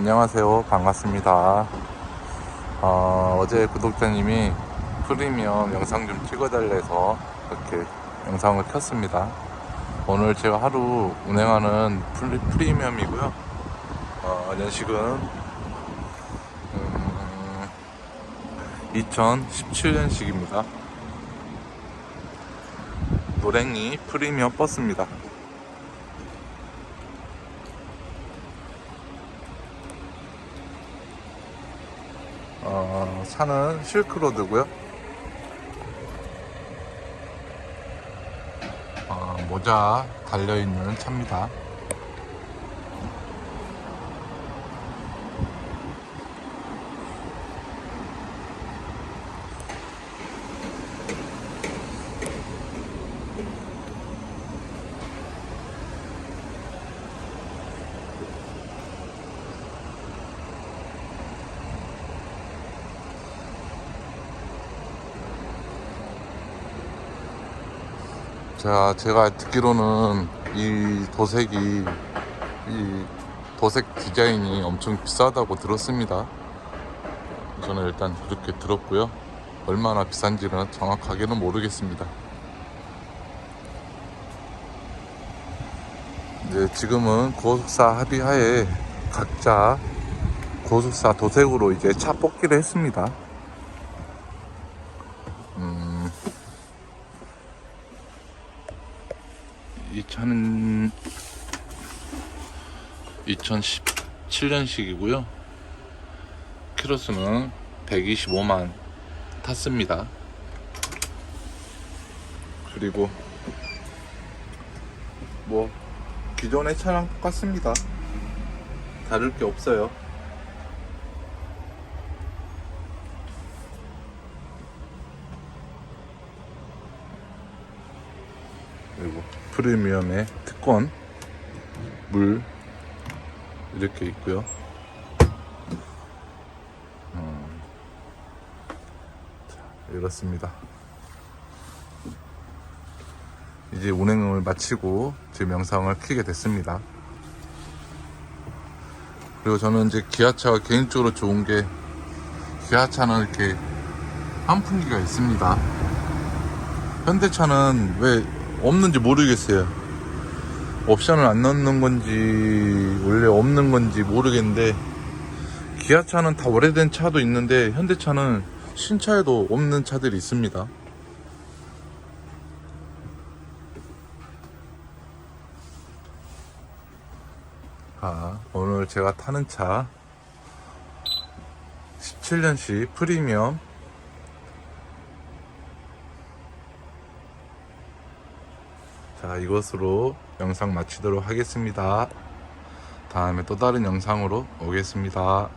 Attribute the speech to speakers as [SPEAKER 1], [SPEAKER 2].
[SPEAKER 1] 안녕하세요. 반갑습니다. 어, 어제 구독자님이 프리미엄 영상 좀 찍어달래서 이렇게 영상을 켰습니다. 오늘 제가 하루 운행하는 프리, 프리미엄이고요. 어, 연식은 음, 2017년식입니다. 노랭이 프리미엄 버스입니다. 어, 차는 실크로드고요. 어, 모자 달려있는 차입니다. 자, 제가 듣기로는 이 도색이 이 도색 디자인이 엄청 비싸다고 들었습니다. 저는 일단 그렇게 들었고요. 얼마나 비싼지는 정확하게는 모르겠습니다. 이제 지금은 고속사 합의하에 각자 고속사 도색으로 이제 차 뽑기를 했습니다. 이 차는 2017년식이고요. 키로수는 125만 탔습니다. 그리고 뭐 기존의 차랑 똑같습니다. 다를 게 없어요. 그리고 프리미엄의 특권 물 이렇게 있고요. 음, 자, 이렇습니다. 이제 운행을 마치고 지금 영상을 켜게 됐습니다. 그리고 저는 이제 기아차가 개인적으로 좋은 게 기아차는 이렇게 환풍기가 있습니다. 현대차는 왜 없는지 모르겠어요. 옵션을 안 넣는 건지 원래 없는 건지 모르겠는데 기아차는 다 오래된 차도 있는데 현대차는 신차에도 없는 차들이 있습니다. 아, 오늘 제가 타는 차 17년식 프리미엄 자, 이것으로 영상 마치도록 하겠습니다. 다음에 또 다른 영상으로 오겠습니다.